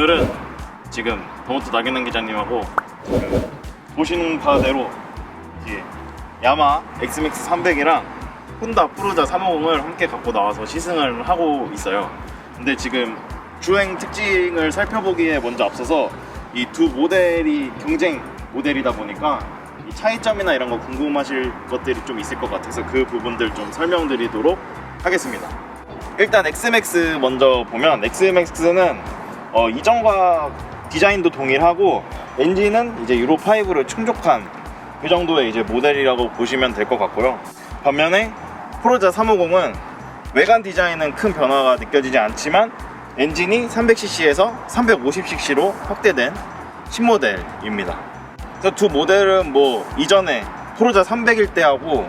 오늘은 지금 더모트 나경남 기자님하고 그 보시는 바대로 야마 엑스맥스 300이랑 혼다 프루자 350을 함께 갖고 나와서 시승을 하고 있어요. 근데 지금 주행 특징을 살펴보기에 먼저 앞서서 이 두 모델이 경쟁 모델이다 보니까 이 차이점이나 이런 거 궁금하실 것들이 좀 있을 것 같아서 그 부분들 좀 설명드리도록 하겠습니다. 일단 엑스맥스 먼저 보면 엑스맥스는 어, 이전과 디자인도 동일하고 엔진은 이제 유로 5를 충족한 그 정도의 이제 모델이라고 보시면 될 것 같고요. 반면에 프로자 350은 외관 디자인은 큰 변화가 느껴지지 않지만 엔진이 300cc에서 350cc로 확대된 신모델입니다. 그래서 두 모델은 뭐 이전에 프로자 300일 때하고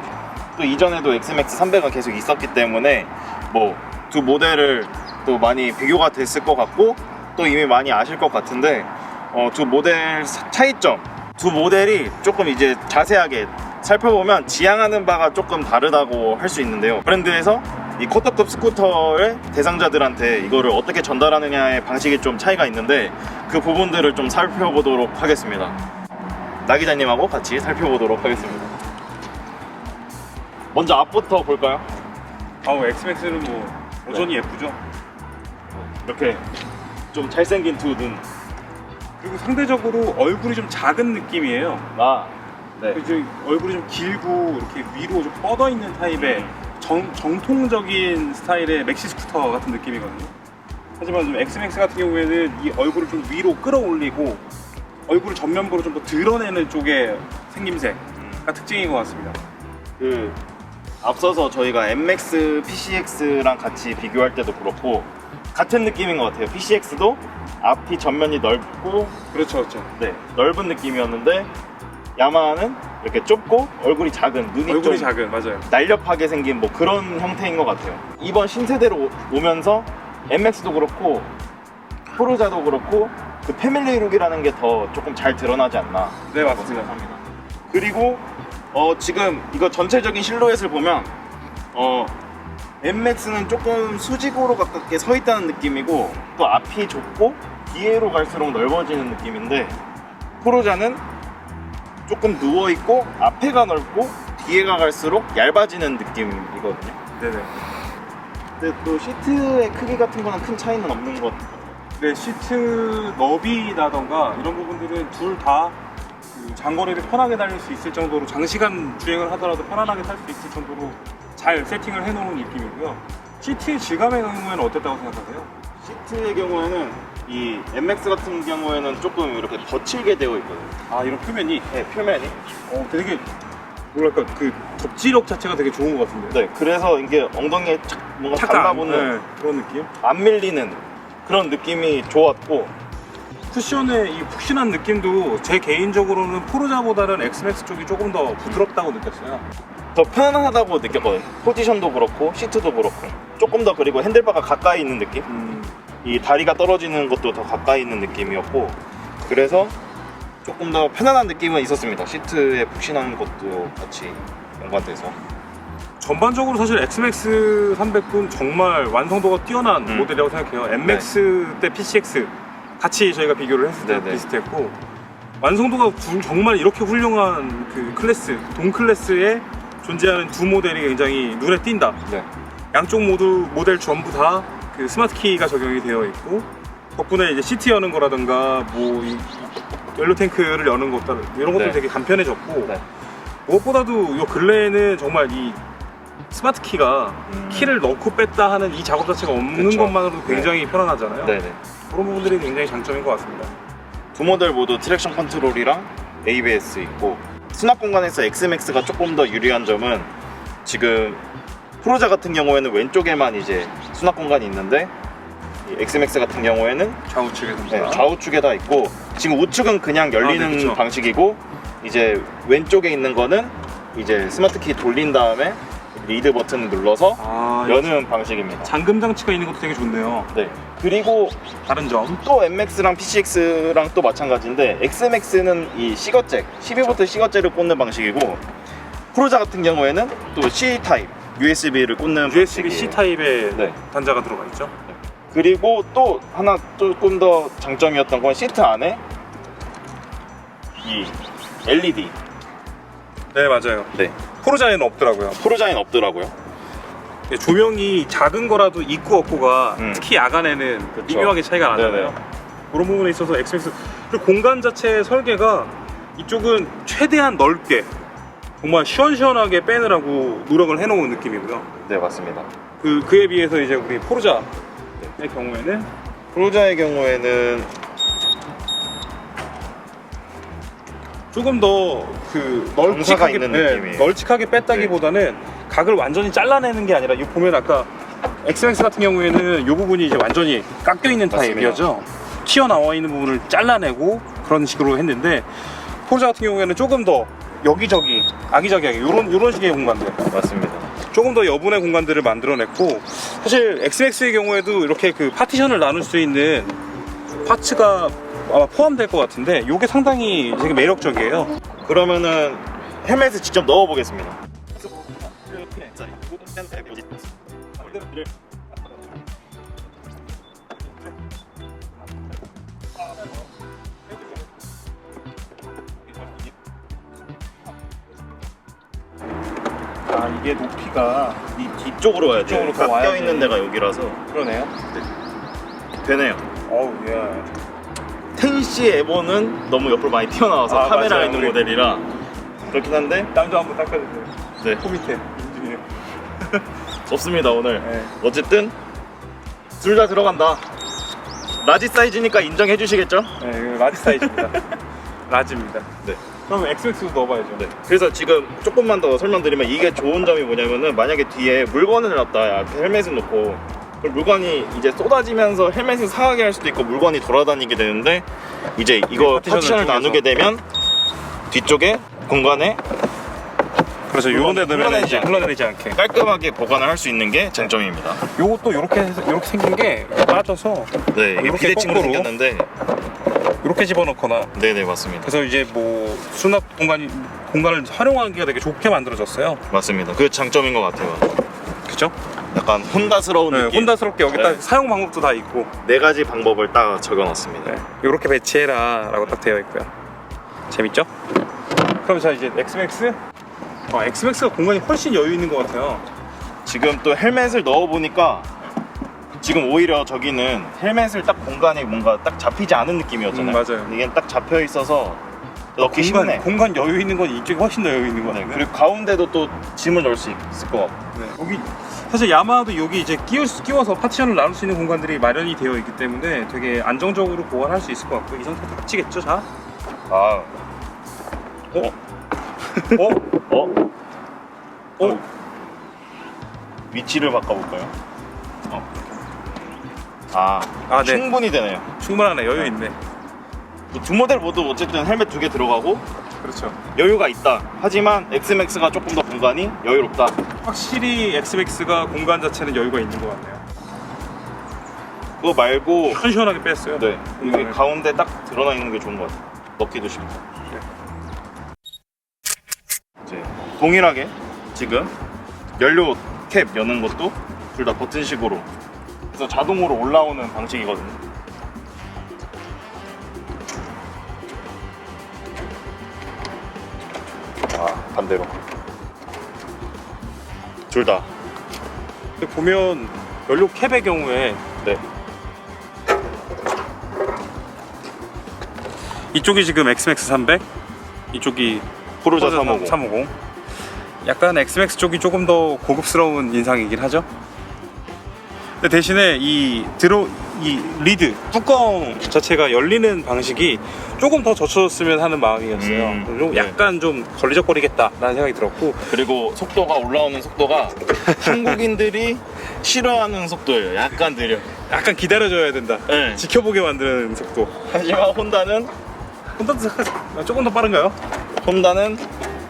또 이전에도 엑스맥스 300은 계속 있었기 때문에 뭐 두 모델을 또 많이 비교가 됐을 것 같고 또 이미 많이 아실 것 같은데 어, 두 모델 사- 차이점. 두 모델이 조금 이제 자세하게 살펴보면 지향하는 바가 조금 다르다고 할 수 있는데요. 브랜드에서 이 쿼터급 스쿠터의 대상자들한테 이거를 어떻게 전달하느냐의 방식이 좀 차이가 있는데 그 부분들을 좀 살펴보도록 하겠습니다. 나 기자님하고 같이 살펴보도록 하겠습니다. 먼저 앞부터 볼까요? 아우 엑스맥스는 뭐 여전히 예쁘죠. 이렇게 좀 잘생긴 두 눈. 그리고 상대적으로 얼굴이 좀 작은 느낌이에요. 아, 네. 그래서 얼굴이 좀 길고 이렇게 위로 좀 뻗어 있는 타입의 정, 정통적인 스타일의 맥시 스쿠터 같은 느낌이거든요. 하지만 좀 엑스맥스 같은 경우에는 이 얼굴을 좀 위로 끌어올리고 얼굴을 전면부로 좀 더 드러내는 쪽의 생김새가 특징인 것 같습니다. 그 앞서서 저희가 MX, PCX랑 같이 비교할 때도 그렇고 같은 느낌인 것 같아요. PCX도 앞이 전면이 넓고 그렇죠, 그렇죠. 네, 넓은 느낌이었는데 야마하는 이렇게 좁고 얼굴이 작은 눈이 얼굴이 좀 작은 맞아요. 날렵하게 생긴 뭐 그런 형태인 것 같아요. 이번 신세대로 오- 오면서 MX도 그렇고 포르자도 그렇고 그 패밀리 룩이라는 게 더 조금 잘 드러나지 않나 네, 맞습니다. 생각합니다. 그리고 어, 지금 이거 전체적인 실루엣을 보면 어, MX는 조금 수직으로 가깝게 서 있다는 느낌이고 또 앞이 좁고 뒤에로 갈수록 넓어지는 느낌인데 포르자는 조금 누워 있고 앞에가 넓고 뒤에가 갈수록 얇아지는 느낌이거든요. 네네. 근데 또 시트의 크기 같은 거는 큰 차이는 없는 것 같아요. 네, 시트 너비라던가 이런 부분들은 둘다그 장거리를 편하게 달릴 수 있을 정도로 장시간 주행을 하더라도 편안하게 탈 수 있을 정도로 잘 세팅을 해놓은 느낌이고요. 시트의 질감의 경우에는 어땠다고 생각하세요? 시트의 경우에는 이 MX 같은 경우에는 조금 이렇게 거칠게 되어 있거든요. 아 이런 표면이 네, 표면이. 어, 되게 뭐랄까 그 접지력 자체가 되게 좋은 것 같은데. 네, 그래서 이게 엉덩이에 착 뭔가 착각. 달라붙는 네, 그런 느낌. 안 밀리는 그런 느낌이 좋았고 쿠션의 이 푹신한 느낌도 제 개인적으로는 포르자보다는 엑스맥스 쪽이 조금 더 부드럽다고 느꼈어요. 더 편안하다고 느꼈거든요. 포지션도 그렇고 시트도 그렇고 조금 더 그리고 핸들바가 가까이 있는 느낌. 음, 이 다리가 떨어지는 것도 더 가까이 있는 느낌이었고 그래서 조금 더 편안한 느낌은 있었습니다. 시트에 푹신한 것도 같이 연관돼서 전반적으로 사실 엑스맥스 300은 정말 완성도가 뛰어난 음. 모델이라고 생각해요. MX 때 PCX 같이 저희가 비교를 했을 때 네네. 비슷했고 완성도가 두- 정말 이렇게 훌륭한 그 클래스, 동 클래스에 존재하는 두 모델이 굉장히 눈에 띈다. 네. 양쪽 모두 모델 전부 다 그 스마트 키가 적용이 되어 있고 덕분에 이제 시트 여는 거라든가 뭐이 연료 탱크를 여는 것들 이런 것들이 네. 되게 간편해졌고 네. 무엇보다도 이 근래에는 정말 이 스마트 키가 음. 키를 넣고 뺐다 하는 이 작업 자체가 없는 그쵸. 것만으로도 굉장히 편안하잖아요. 네네. 그런 부분들이 굉장히 장점인 것 같습니다. 두 모델 모두 트랙션 컨트롤이랑 ABS 있고 수납 공간에서 XMAX가 조금 더 유리한 점은 지금 프로자 같은 경우에는 왼쪽에만 이제 수납 공간이 있는데 이 XMAX 같은 경우에는 좌우측에서 네, 좌우측에 다 있고 지금 우측은 그냥 열리는 아, 네. 방식이고 이제 왼쪽에 있는 거는 이제 스마트 키 돌린 다음에 리드 버튼을 눌러서 아, 여는 방식입니다. 잠금 장치가 있는 것도 되게 좋네요. 네. 그리고 다른 점. 또 MX랑 PCX랑 또 마찬가지인데 XMX는 이 C거잭 12V C거잭을 꽂는 방식이고 프로자 같은 경우에는 또 C 타입 USB를 꽂는 USB 방식이에요. C 타입의 네. 단자가 들어가 있죠. 그리고 또 하나 조금 더 장점이었던 건 시트 안에 이 LED 네 맞아요. 네 포르자에는 없더라고요. 프로자인 없더라고요. 예, 조명이 작은 거라도 있고 없고가 음. 특히 야간에는 그쵸. 미묘하게 차이가 나잖아요. 네네. 그런 부분에 있어서 엑스맥스 그리고 공간 자체의 설계가 이쪽은 최대한 넓게 정말 시원시원하게 빼느라고 노력을 해놓은 느낌이고요. 네 맞습니다. 그 그에 비해서 이제 우리 포르자의 경우에는 프로자의 경우에는 조금 더그 정사가 널찍하게 있는 네, 느낌이에요. 널찍하게 뺐다기보다는 각을 완전히 잘라내는 게 아니라 이 보면 아까 엑스맥스 같은 경우에는 이 부분이 이제 완전히 깎여 있는 맞습니다. 타입이었죠. 튀어나와 있는 부분을 잘라내고 그런 식으로 했는데 포르자 같은 경우에는 조금 더 여기저기 아기자기하게 이런 이런 식의 공간들 맞습니다. 조금 더 여분의 공간들을 만들어냈고 사실 엑스맥스의 경우에도 이렇게 그 파티션을 나눌 수 있는 파츠가 아마 포함될 것 같은데 이게 상당히 되게 매력적이에요. 그러면은 헬멧을 직접 넣어 보겠습니다. 아 이게 높이가 이 뒤쪽으로 가야 돼요. 뒤쪽으로 더 와야 깎여 있는 돼. 데가 여기라서 그러네요. 되네요. 어우 예. 텐시 에버는 너무 옆으로 많이 튀어나와서 아, 카메라가 맞아요. 있는 우리- 모델이라 그렇긴 한데 땀도 한번 닦아주세요. 네 코 밑에. 예. 없습니다 오늘. 네. 어쨌든 둘 다 들어간다. 라지 사이즈니까 인정해 주시겠죠? 네, 이거 라지 사이즈입니다. 라지입니다. 네. 그럼 엑스맥스도 넣어봐야죠. 네. 그래서 지금 조금만 더 설명드리면 이게 좋은 점이 뭐냐면은 만약에 뒤에 물건을 놨다 헬멧을 놓고 물건이 이제 쏟아지면서 헬멧을 상하게 할 수도 있고 물건이 돌아다니게 되는데 이제 이거 파티션을 파티션을 통해서. 나누게 되면 뒤쪽에 공간에 그래서 요런 데 넣으면 흘러내지 이제 않게. 흘러내리지 않게. 깔끔하게 보관을 할 수 있는 게 장점입니다. 요것도 이렇게 해서 이렇게 생긴 게 빠져서 네, 이게 이렇게 비대칭으로 거꾸로. 생겼는데 이렇게 집어넣거나 네네 맞습니다. 그래서 이제 뭐 수납 공간이 공간을 활용하기가 되게 좋게 만들어졌어요. 맞습니다. 그 장점인 것 같아요. 그죠? 약간 혼다스러운 네, 느낌. 혼다스럽게 여기다 네. 사용 방법도 다 있고 네 가지 방법을 딱 적어놨습니다. 네, 이렇게 배치해라라고 딱 되어 있고요. 재밌죠? 그럼 자 이제 엑스맥스. 아, 엑스맥스가 공간이 훨씬 여유 있는 것 같아요. 지금 또 헬멧을 넣어 보니까 지금 오히려 저기는 헬멧을 딱 공간에 뭔가 딱 잡히지 않은 느낌이었잖아요. 음, 맞아요. 이게 딱 잡혀 있어서 넣기 공간, 쉽네. 공간 여유 있는 건 이쪽이 훨씬 더 여유 있는 것 네, 같아요. 그리고 가운데도 또 짐을 넣을 수 있을 것 같고. 네, 여기 사실 야마하도 여기 이제 끼워서 파티션을 나눌 수 있는 공간들이 마련이 되어 있기 때문에 되게 안정적으로 보관할 수 있을 것 같고 이 상태도 닥치겠죠, 자? 아, 어? 어? 어? 어? 위치를 바꿔볼까요? 어. 아, 아, 네. 충분히 되네요. 충분하네, 여유 있네. 두 모델 모두 어쨌든 헬멧 두 개 들어가고 그렇죠. 여유가 있다. 하지만 엑스맥스가 조금 더 공간이 여유롭다. 확실히 엑스맥스가 공간 자체는 여유가 있는 것 같네요. 그거 말고 시원시원하게 뺐어요. 네 여기 네. 가운데 딱 드러나 있는 게 좋은 것 같아요. 넣기도 쉽고. 이제 동일하게 지금 연료 캡 여는 것도 둘 다 버튼식으로 그래서 자동으로 올라오는 방식이거든요. 반대로 둘 다. 근데 보면 연료 캡의 경우에 네. 이쪽이 지금 엑스맥스 300, 이쪽이 포르자 350. 350. 약간 엑스맥스 쪽이 조금 더 고급스러운 인상이긴 하죠. 근데 대신에 이 들어 이 리드 뚜껑 자체가 열리는 방식이 조금 더 젖혀졌으면 하는 마음이었어요. 음, 좀 네. 약간 좀 걸리적거리겠다라는 생각이 들었고 그리고 속도가 올라오는 속도가 한국인들이 싫어하는 속도예요. 약간 느려. 약간 기다려줘야 된다. 네. 지켜보게 만드는 속도. 하지만 혼다는 혼다 조금 더 빠른가요? 혼다는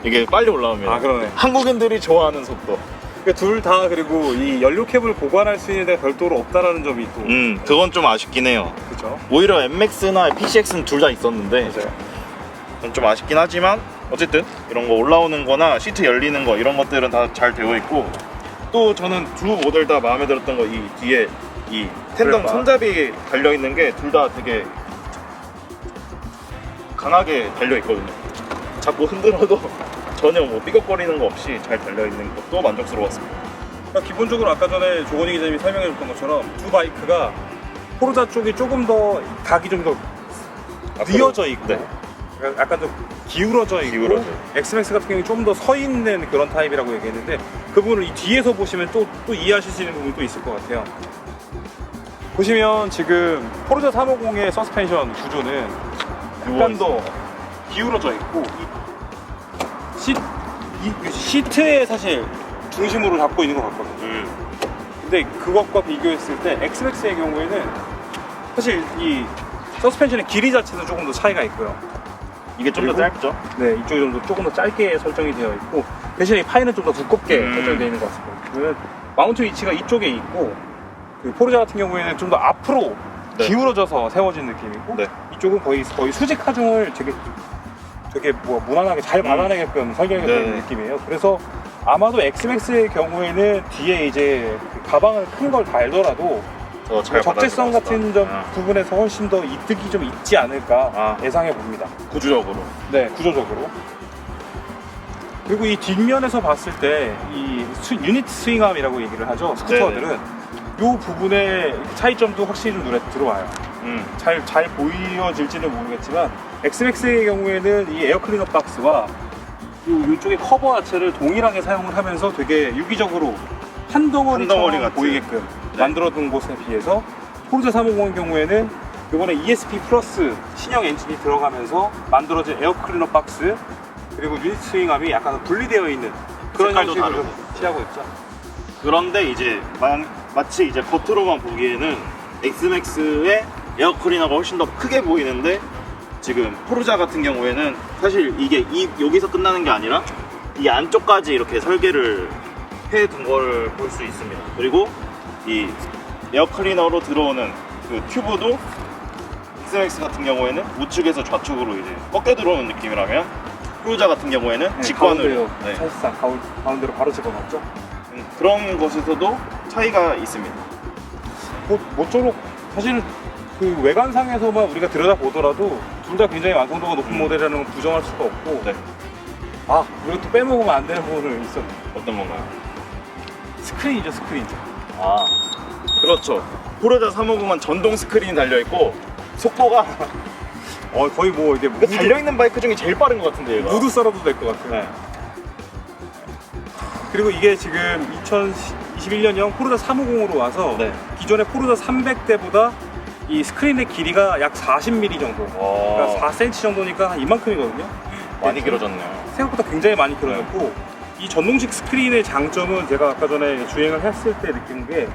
이게 빨리 올라옵니다. 아 그러네. 한국인들이 좋아하는 속도. 그러니까 둘 다 그리고 이 연료 캡을 보관할 수 있는 데가 별도로 없다라는 점이 또 음, 그건 좀 아쉽긴 해요. 그렇죠. 오히려 MX나 PCX는 둘 다 있었는데 맞아요. 좀 아쉽긴 하지만 어쨌든 이런 거 올라오는 거나 시트 열리는 거 이런 것들은 다 잘 되어 있고 또 저는 두 모델 다 마음에 들었던 거 이 뒤에 이 텐덤? 손잡이 달려 있는 게 둘 다 되게 강하게 달려 있거든요. 자꾸 흔들어도 전혀 뭐 삐걱거리는 거 없이 잘 달려 있는 것도 만족스러웠습니다. 그러니까 기본적으로 아까 전에 조건희 기자님이 설명해 줬던 것처럼 두 바이크가 포르자 쪽이 조금 더 각이 좀더 뉘어져 있고 네. 약간 좀 기울어져 있고 기울어져. 엑스맥스 같은 경우는 좀 더 서 있는 그런 타입이라고 얘기했는데 그 부분을 이 뒤에서 보시면 또, 또 이해하실 수 있는 부분이 또 있을 것 같아요 보시면 지금 포르자 350의 서스펜션 구조는 약간 더 기울어져 있고 이 시, 이 시트에 사실 중심으로 잡고 있는 것 같거든요 음, 근데 그것과 비교했을 때 엑스맥스의 경우에는 사실 이 서스펜션의 길이 자체도 조금 더 차이가 있고요. 이게 좀 더 그리고- 짧죠? 네, 이쪽이 좀 더 조금 더 짧게 설정이 되어 있고 대신에 이 파이는 좀 더 두껍게 음. 설정이 되어 있는 것 같습니다. 그러면 마운트 위치가 이쪽에 있고 그 포르자 같은 경우에는 좀 더 앞으로 네. 기울어져서 세워진 느낌이고 네. 이쪽은 거의 거의 수직 하중을 되게 되게 뭐 무난하게 잘 음. 받아내게끔 설계가 되어 있는 네. 느낌이에요. 그래서 아마도 엑스맥스의 경우에는 뒤에 이제 그 가방을 큰 걸 달더라도 더잘 적재성 같은 점 아, 부분에서 훨씬 더 이득이 좀 있지 않을까 아. 예상해 봅니다. 구조적으로. 네, 구조적으로. 그리고 이 뒷면에서 봤을 때 이 유닛 스윙암이라고 얘기를 하죠. 스쿠터들은 이 부분의 차이점도 확실히 좀 눈에 들어와요. 음, 잘, 잘 보여질지는 모르겠지만 엑스맥스의 경우에는 이 에어 클리너 박스와 요, 요쪽의 커버 자체를 동일하게 사용을 하면서 되게 유기적으로 한 덩어리 처럼 덩어리 같은. 보이게끔 네. 만들어둔 곳에 비해서 포르자 350의 경우에는 이번에 ESP 플러스 신형 엔진이 들어가면서 만들어진 에어 클리너 박스 그리고 유닛 스윙암이 약간 분리되어 있는 그런 형식으로. 취하고 있죠. 그런데 이제 마, 마치 이제 겉으로만 보기에는 엑스맥스의 에어클리너가 훨씬 더 크게 보이는데 지금 포르자 같은 경우에는 사실 이게 이 여기서 끝나는 게 아니라 이 안쪽까지 이렇게 설계를 해 둔 걸 볼 수 있습니다. 그리고 이 에어클리너로 들어오는 그 튜브도 엑스맥스 같은 경우에는 우측에서 좌측으로 이제 꺾여 들어오는 느낌이라면 포르자 같은 경우에는 직관으로 가운데로 네. 사실상 가운, 가운데로 바로 집어넣었죠. 음, 그런 것에서도 차이가 있습니다. 뭐, 모쪼록 사실 그 외관상에서만 우리가 들여다보더라도 둘 다 굉장히 완성도가 높은 음. 모델이라는 건 부정할 수가 없고 네. 아 우리가 또 빼먹으면 안 되는 부분은 있어 어떤 건가요? 스크린이죠 스크린 아 그렇죠 포르자 350은 전동 스크린이 달려있고 속도가 어 거의 뭐 이게 그 무드, 달려있는 바이크 중에 제일 빠른 것 같은데 얘가 무드 썰어도 될 것 같아요 네. 그리고 이게 지금 2021년형 포르자 350으로 와서 네. 기존의 포르자 300대보다 이 스크린의 길이가 약 40mm 정도. 와. 그러니까 4cm 정도니까 한 이만큼이거든요. 많이 길어졌네요. 생각보다 굉장히 많이 길어졌고 이 전동식 스크린의 장점은 제가 아까 전에 주행을 했을 때 느낀 게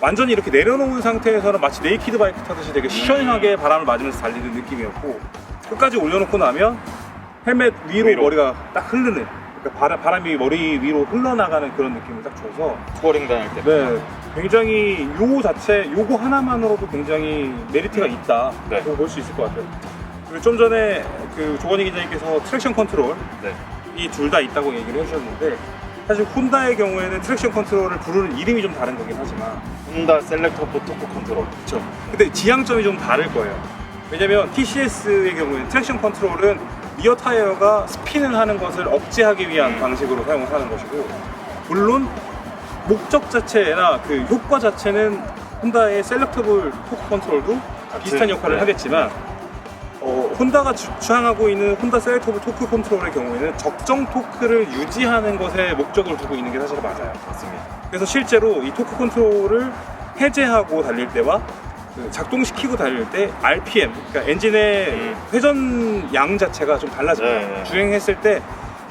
완전히 이렇게 내려놓은 상태에서는 마치 네이키드 바이크 타듯이 되게 시원하게 바람을 맞으면서 달리는 느낌이었고 끝까지 올려놓고 나면 헬멧 위로, 위로. 머리가 딱 흐르는 그러니까 바람, 바람이 머리 위로 흘러나가는 그런 느낌을 딱 줘서 투어링 다닐 때. 네 굉장히 요 자체 요거 하나만으로도 굉장히 메리트가 있다 네. 고볼수 있을 것 같아요 그리고 좀 전에 그 조건희 기자님께서 트랙션 컨트롤 네. 이 둘 다 있다고 얘기를 해주셨는데 사실 혼다의 경우에는 트랙션 컨트롤을 부르는 이름이 좀 다른 거긴 하지만 혼다 셀렉터 포토코 컨트롤 그렇죠. 근데 지향점이 좀 다를 거예요. 왜냐면 TCS의 경우에는 트랙션 컨트롤은 리어 타이어가 스핀을 하는 것을 억제하기 위한 음. 방식으로 사용을 하는 것이고 물론 목적 자체나 그 효과 자체는 혼다의 셀렉터블 토크 컨트롤도 비슷한 역할을 네. 하겠지만 어, 혼다가 주- 주장하고 있는 혼다 셀렉터블 토크 컨트롤의 경우에는 적정 토크를 유지하는 것에 목적을 두고 있는 게 사실 맞아요. 맞습니다 그래서 실제로 이 토크 컨트롤을 해제하고 달릴 때와 그 작동시키고 달릴 때 RPM, 그러니까 엔진의 음. 회전 양 자체가 좀 달라져요. 네, 네. 주행했을 때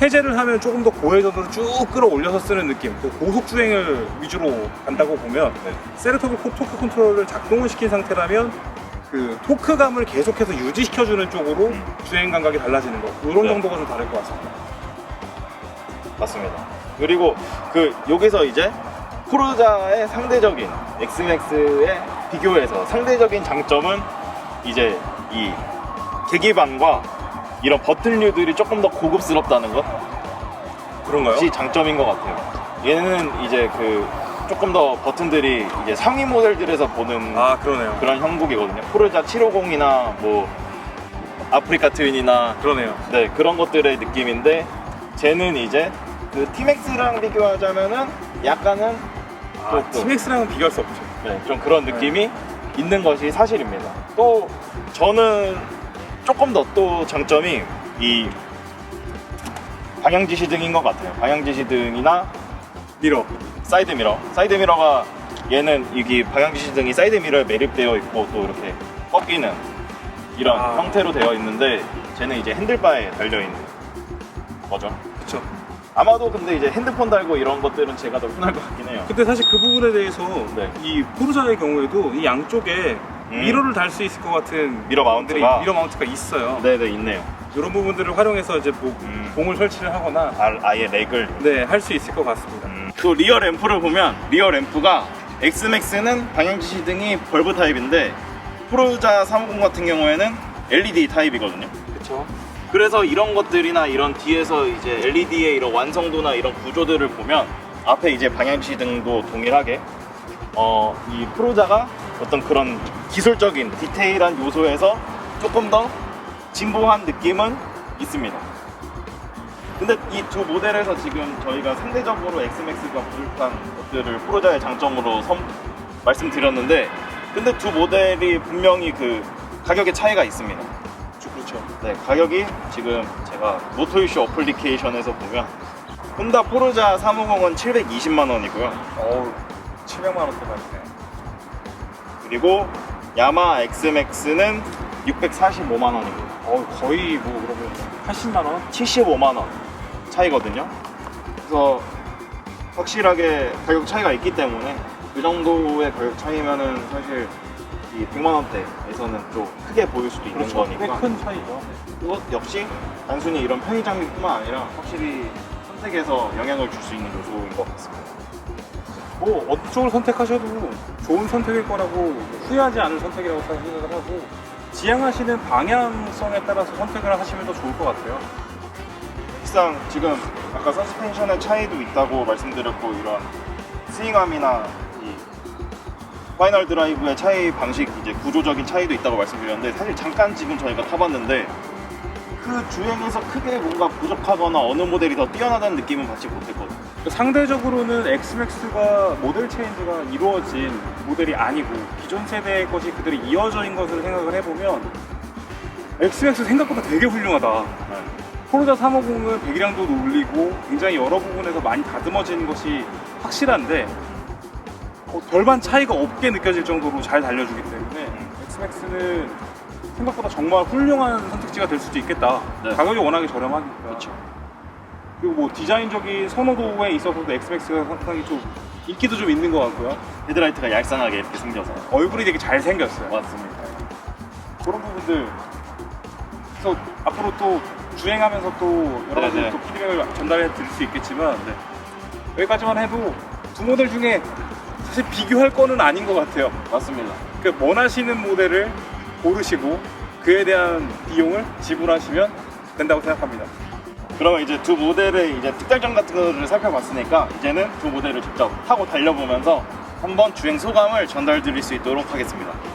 해제를 하면 조금 더 고회전으로 쭉 끌어올려서 쓰는 느낌, 그 고속 주행을 위주로 간다고 보면 네. 세르토브 코- 토크 컨트롤을 작동을 시킨 상태라면 그 토크감을 계속해서 유지시켜주는 쪽으로 음. 주행 감각이 달라지는 거, 이런 네. 정도가 좀 다를 것 같습니다. 맞습니다 그리고 그 여기서 이제 포르자의 상대적인 엑스맥스에 비교해서 상대적인 장점은 이제 이 계기반과 이런 버튼류들이 조금 더 고급스럽다는 것 그런가요? 이 장점인 것 같아요. 얘는 이제 그 조금 더 버튼들이 이제 상위 모델들에서 보는 아 그러네요. 그런 형국이거든요. 포르자 750이나 뭐 아프리카 트윈이나 그러네요. 네 그런 것들의 느낌인데 쟤는 이제 그 티맥스랑 비교하자면은 약간은 아, 또, 또. 티맥스랑은 비교할 수 없죠. 네, 좀 그런 느낌이 있는 것이 사실입니다. 또 저는 조금 더 또 장점이 이 방향 지시등인 것 같아요. 방향 지시등이나 미러. 사이드 미러. 사이드 미러가 얘는 여기 방향 지시등이 사이드 미러에 매립되어 있고 또 이렇게 꺾이는 이런 아. 형태로 되어 있는데 쟤는 이제 핸들바에 달려 있는 거죠. 그렇죠. 아마도 근데 이제 핸드폰 달고 이런 것들은 제가 더 흔할 것 같긴 해요. 근데 사실 그 부분에 대해서 네. 이 포르자의 경우에도 이 양쪽에 음. 미러를 달 수 있을 것 같은 미러 마운트가 미러 마운트가 있어요. 네네 있네요. 이런 부분들을 활용해서 이제 뭐 음. 공을 설치를 하거나 아, 아예 렉을 네 할 수 있을 것 같습니다. 또 리어 램프를 보면 리어 램프가 엑스맥스는 방향지시 등이 벌브 타입인데 프로자 350 같은 경우에는 LED 타입이거든요. 그렇죠. 그래서 이런 것들이나 이런 뒤에서 이제 LED의 이런 완성도나 이런 구조들을 보면 앞에 이제 방향지시 등도 동일하게 어, 이 프로자가 어떤 그런 기술적인 디테일한 요소에서 조금 더 진보한 느낌은 있습니다. 근데 이 두 모델에서 지금 저희가 상대적으로 엑스맥스가 부족한 것들을 프로자의 장점으로 섬- 말씀드렸는데 근데 두 모델이 분명히 그 가격의 차이가 있습니다. 그렇죠. 네, 가격이 지금 제가 모토이쇼 어플리케이션에서 보면 혼다 포르자 350은 720만 원이고요. 어우 700만 원대 받네. 그리고 야마 엑스맥스는 645만 원이고요. 어우 거의 뭐 그러면 80만 원? 75만 원 차이거든요. 그래서 확실하게 가격 차이가 있기 때문에 그 정도의 가격 차이면은 사실 이 100만 원대에서는 좀 크게 보일 수도 있는 그렇죠. 거니까 꽤큰 차이죠. 그것 역시 단순히 이런 편의 장비뿐만 아니라 확실히 선택에서 영향을 줄 수 있는 요소인 것 같습니다. 뭐 어느 쪽을 선택하셔도 좋은 선택일 거라고 후회하지 않을 선택이라고 생각을 하고 지향하시는 방향성에 따라서 선택을 하시면 더 좋을 것 같아요. 특상 지금 아까 서스펜션의 차이도 있다고 말씀드렸고 이런 스윙함이나 이 파이널 드라이브의 차이 방식 이제 구조적인 차이도 있다고 말씀드렸는데 사실 잠깐 지금 저희가 타봤는데 그 주행에서 크게 뭔가 부족하거나 어느 모델이 더 뛰어나다는 느낌은 받지 못했거든요. 상대적으로는 엑스맥스가 모델 체인지가 이루어진 모델이 아니고 기존 세대의 것이 그대로 이어져 있는 것을 생각을 해보면 엑스맥스 생각보다 되게 훌륭하다. 포르자 350은 배기량도 올리고 굉장히 여러 부분에서 많이 다듬어진 것이 확실한데 어, 별반 차이가 없게 느껴질 정도로 잘 달려주기 때문에 엑스맥스는 생각보다 정말 훌륭한 선택지가 될 수도 있겠다. 네. 가격이 워낙에 저렴하니까. 그렇죠. 그리고 뭐 디자인적인 선호도에 있어서도 엑스맥스가 상당히 좀 인기도 좀 있는 것 같고요. 헤드라이트가 얄쌍하게 이렇게 생겨서 얼굴이 되게 잘 생겼어요. 맞습니다. 그런 부분들. 그래서 앞으로 또 주행하면서 또 여러 가지 네네. 또 피드백을 전달해 드릴 수 있겠지만 네. 여기까지만 해도 두 모델 중에 사실 비교할 거는 아닌 것 같아요. 맞습니다. 그 원하시는 모델을 고르시고 그에 대한 비용을 지불하시면 된다고 생각합니다. 그러면 이제 두 모델의 이제 특장점 같은 거를 살펴봤으니까 이제는 두 모델을 직접 타고 달려보면서 한번 주행 소감을 전달 드릴 수 있도록 하겠습니다.